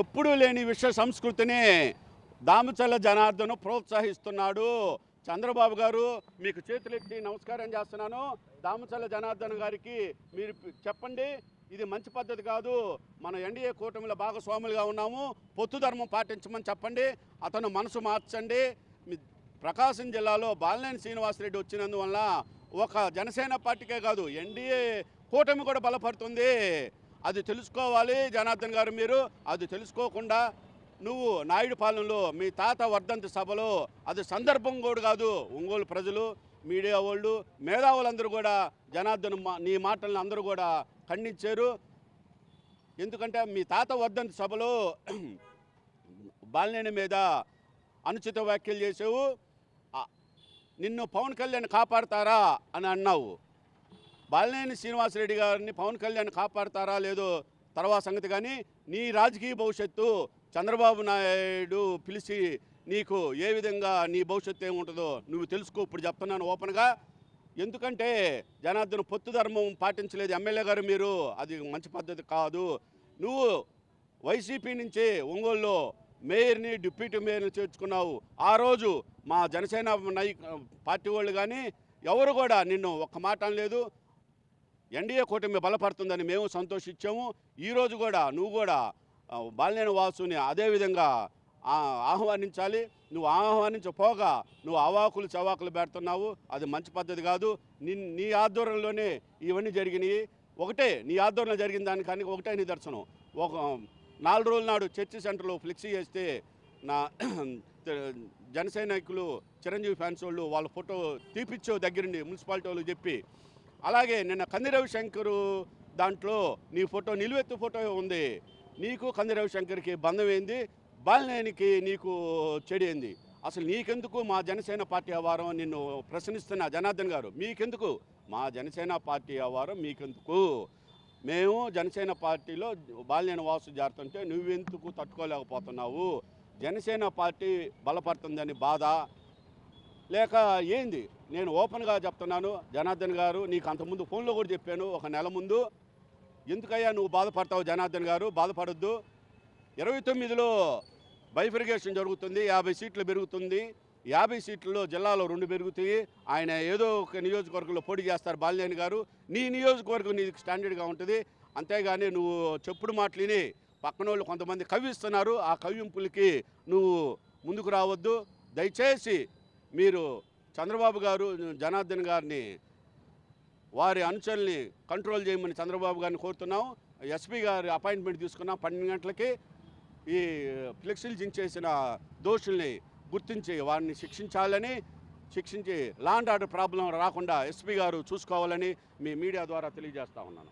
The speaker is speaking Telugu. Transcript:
ఎప్పుడూ లేని విశ్వ సంస్కృతిని దామచల్ల జనార్దన్ ప్రోత్సహిస్తున్నాడు. చంద్రబాబు గారు మీకు చేతులెత్తి నమస్కారం చేస్తున్నాను. దామచల్ల జనార్దన్ గారికి మీరు చెప్పండి ఇది మంచి పద్ధతి కాదు. మన ఎన్డీఏ కూటమిలో భాగస్వాములుగా ఉన్నాము. పొత్తు ధర్మం పాటించమని చెప్పండి. అతను మనసు మార్చండి. ప్రకాశం జిల్లాలో బాలినేని శ్రీనివాసరెడ్డి వచ్చినందువల్ల ఒక జనసేన పార్టీకే కాదు ఎన్డీఏ కూటమి కూడా బలపడుతుంది. అది తెలుసుకోవాలి జనార్దన్ గారు మీరు. అది తెలుసుకోకుండా నువ్వు నాయుడు పాలనలో మీ తాత వర్ధంతి సభలో అది సందర్భం కూడా కాదు. ఒంగోలు ప్రజలు మీడియా వాళ్ళు మేధావులందరూ కూడా జనార్దన్ మా- నీ మాటలను అందరూ కూడా ఖండించారు. ఎందుకంటే మీ తాత వర్ధంతి సభలో బాలినేని మీద అనుచిత వ్యాఖ్యలు చేసావు నిన్ను పవన్ కళ్యాణ్ కాపాడతారా అని అన్నావు. బాలినేని శ్రీనివాసరెడ్డి గారిని పవన్ కళ్యాణ్ కాపాడతారా లేదో తర్వాత సంగతి కానీ నీ రాజకీయ భవిష్యత్తు చంద్రబాబు నాయుడు పిలిచి నీకు ఏ విధంగా నీ భవిష్యత్తు ఏముంటుందో నువ్వు తెలుసుకో ఇప్పుడు చెప్తున్నాను ఓపెన్గా. ఎందుకంటే జనార్దన్ పొత్తు ధర్మం పాటించలేదు ఎమ్మెల్యే గారు మీరు అది మంచి పద్ధతి కాదు. నువ్వు వైసీపీ నుంచి ఒంగోలులో మేయర్ని డిప్యూటీ మేయర్ని చేర్చుకున్నావు. ఆ రోజు మా జనసేన నాయక పార్టీ వాళ్ళు కానీ ఎవరు కూడా నిన్ను ఒక్క మాట లేదు ఎన్డీఏ కూటమి బలపడుతుందని మేము సంతోషించాము. ఈరోజు కూడా నువ్వు కూడా ఆ, బాలినేని వాసుని అదేవిధంగా ఆహ్వానించాలి. నువ్వు ఆహ్వానించపోగా నువ్వు అవాకులు చవాకులు పెడుతున్నావు. అది మంచి పద్ధతి కాదు. నీ నీ ఆధ్వర్యంలోనే ఇవన్నీ జరిగినాయి. ఒకటే నీ ఆధ్వర్యంలో జరిగిన దానికానికి ఒకటే నిదర్శనం. ఒక నాలుగు రోజుల నాడు చర్చి సెంటర్లో ఫ్లెక్సీ చేస్తే నా జనసేనాయకులు చిరంజీవి ఫ్యాన్స్ వాళ్ళు వాళ్ళ ఫోటో తీపిచ్చో దగ్గరుండి మున్సిపాలిటీ వాళ్ళు చెప్పి అలాగే నిన్న కంది రవిశంకరు దాంట్లో నీ ఫోటో నిలువెత్తు ఫోటో ఉంది. నీకు కంది రవిశంకర్కి బంధం ఏంది? బాలినేనికి నీకు చెడేంది అసలు నీకెందుకు మా జనసేన పార్టీ అవారం నిన్ను ప్రశ్నిస్తున్న జనార్దన్ గారు? మీకెందుకు? మా జనసేన పార్టీ అవారం మీకెందుకు? మేము జనసేన పార్టీలో బాలినేని వాసు జారుతుంటే నువ్వెందుకు తట్టుకోలేకపోతున్నావు? జనసేన పార్టీ బలపడుతుందని బాధ? లేక ఏంది? నేను ఓపెన్గా చెప్తున్నాను జనార్దన్ గారు నీకు అంతకుముందు ఫోన్లో కూడా చెప్పాను ఒక నెల ముందు. ఎందుకయ్యా నువ్వు బాధపడతావు జనార్దన్ గారు? బాధపడొద్దు. ఇరవై తొమ్మిదిలో బైఫిరిగేషన్ జరుగుతుంది యాభై సీట్లు పెరుగుతుంది. యాభై సీట్లలో జిల్లాలో రెండు పెరుగుతాయి. ఆయన ఏదో ఒక నియోజకవర్గంలో పోటీ చేస్తారు బాలినేని గారు. నీ నియోజకవర్గం నీకు స్టాండర్డ్గా ఉంటుంది. అంతేగాని నువ్వు చెప్పుడు మాటలిని పక్కన వాళ్ళు కొంతమంది కవ్విస్తున్నారు. ఆ కవ్వింపులకి నువ్వు ముందుకు రావద్దు. దయచేసి మీరు చంద్రబాబు గారు జనార్దన్ గారిని వారి అనుచరుల్ని కంట్రోల్ చేయమని చంద్రబాబు గారిని కోరుతున్నాం. ఎస్పీ గారి అపాయింట్మెంట్ తీసుకున్నాం. పన్నెండు గంటలకి ఈ ఫ్లెక్సీలు జించేసిన దోషుల్ని గుర్తించి వారిని శిక్షించాలని శిక్షించి లాండ్ ఆర్డర్ ప్రాబ్లం రాకుండా ఎస్పీ గారు చూసుకోవాలని మీ మీడియా ద్వారా తెలియజేస్తా ఉన్నాను.